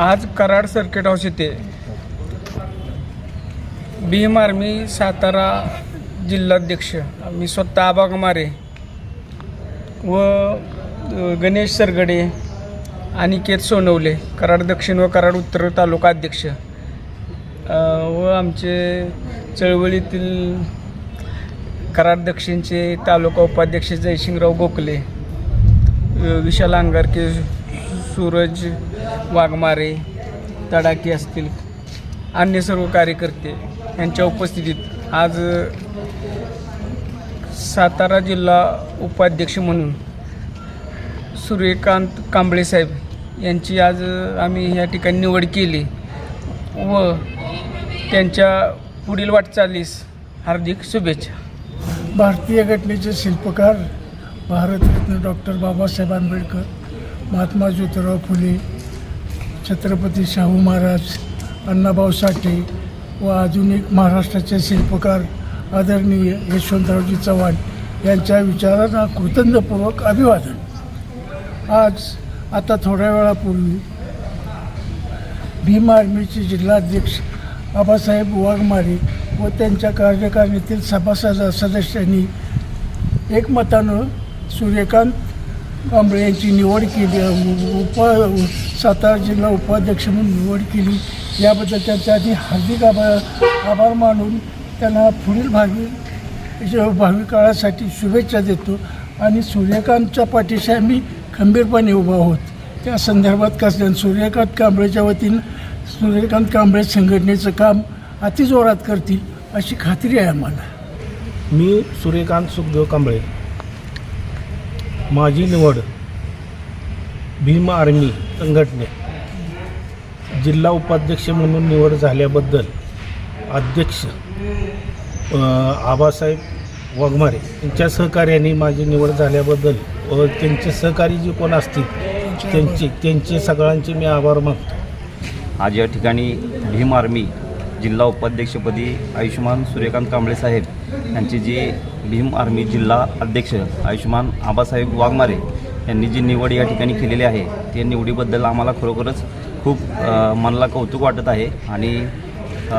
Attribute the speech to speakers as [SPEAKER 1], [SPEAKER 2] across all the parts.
[SPEAKER 1] आज Karad circuit house येथे Bhim army Satara जिल्हाध्यक्ष मी स्वतः आबा कमारे व गणेश सरगडे अनिकेत सोनवले कराड दक्षिण व कराड उत्तर तालुका अध्यक्ष व आमचे चळवळीतील कराड दक्षिणचे तालुका उपाध्यक्ष जयसिंगराव गोखले विशाल अंगारके सूरज वाघमारे तडाखे असतील अन्य सर्व कार्यकर्ते यांच्या उपस्थितीत आज सातारा जिल्हा उपाध्यक्ष म्हणून सूर्यकांत कांबळे साहेब यांची आज आम्ही या ठिकाणी निवड केली व त्यांच्या पुढील वाटचालीस हार्दिक शुभेच्छा.
[SPEAKER 2] भारतीय घटनेचे शिल्पकार भारतरत्न डॉक्टर बाबासाहेब आंबेडकर महात्मा ज्योतिराव फुले छत्रपती शाहू महाराज अण्णाभाऊ साठे व आधुनिक महाराष्ट्राचे शिल्पकार आदरणीय यशवंतरावजी चव्हाण यांच्या विचारांना कृतज्ञपूर्वक अभिवादन. आज आता थोड्या वेळापूर्वी भीम आर्मीचे जिल्हाध्यक्ष आबासाहेब वाघमारे व त्यांच्या कार्यकारिणीतील सभासद सदस्यांनी एकमतानं सूर्यकांत कांबळे यांची निवड केली उप सातारा जिल्हा उपाध्यक्ष म्हणून निवड केली. याबद्दल त्यांच्या आधी हार्दिक आभार आभार मानून त्यांना पुढील भावी भावी काळासाठी शुभेच्छा देतो. आणि सूर्यकांतच्या पाठीशी आम्ही खंबीरपणे उभा आहोत. त्या संदर्भात कसल्या सूर्यकांत कांबळेच्या वतीनं सूर्यकांत कांबळे संघटनेचं काम अतिजोरात करतील अशी खात्री आहे आम्हाला.
[SPEAKER 3] मी सूर्यकांत सुखदेव कांबळे. माझी निवड भीम आर्मी संघटने. जिल्हा उपाध्यक्ष म्हणून निवड झाल्याबद्दल अध्यक्ष आबासाहेब वाघमारे यांच्या सहकार्याने माझी निवड झाल्याबद्दल व त्यांचे सहकारी जे कोण असतील त्यांचे त्यांचे सगळ्यांचे मी आभार मानतो.
[SPEAKER 4] आज या ठिकाणी भीम आर्मी जिल्हा उपाध्यक्षपदी आयुष्यमान सूर्यकांत कांबळे साहेब यांची जी भीम आर्मी जिल्हा अध्यक्ष आयुष्यमान आबासाहेब वाघमारे यांनी जी निवड या ठिकाणी केलेली आहे त्या निवडीबद्दल आम्हाला खरोखरच खूप मनाला कौतुक वाटत आहे आणि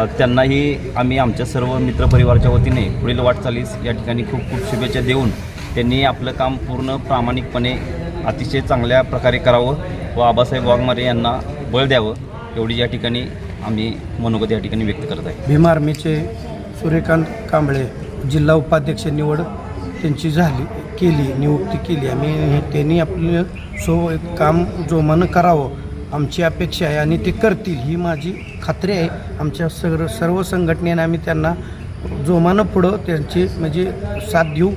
[SPEAKER 4] त्यांनाही आम्ही आमच्या सर्व मित्रपरिवाराच्या वतीने पुढील वाटचालीस या ठिकाणी खूप खूप शुभेच्छा देऊन त्यांनी आपलं काम पूर्ण प्रामाणिकपणे अतिशय चांगल्या प्रकारे करावं व आबासाहेब वाघमारे यांना बळ द्यावं एवढी या ठिकाणी आम्ही मनोगत या ठिकाणी व्यक्त करत आहे.
[SPEAKER 5] भीम आर्मीचे सूर्यकांत कांबळे जिल्हा उपाध्यक्ष निवड त्यांची झाली केली नियुक्ती केली. आम्ही त्यांनी आपलं सो काम जोमानं करावं आमची अपेक्षा आहे आणि ते करतील ही माझी खात्री आहे. आमच्या सर्व सर्व संघटनेने आम्ही त्यांना जोमानं पुढं त्यांची म्हणजे साथ देऊ.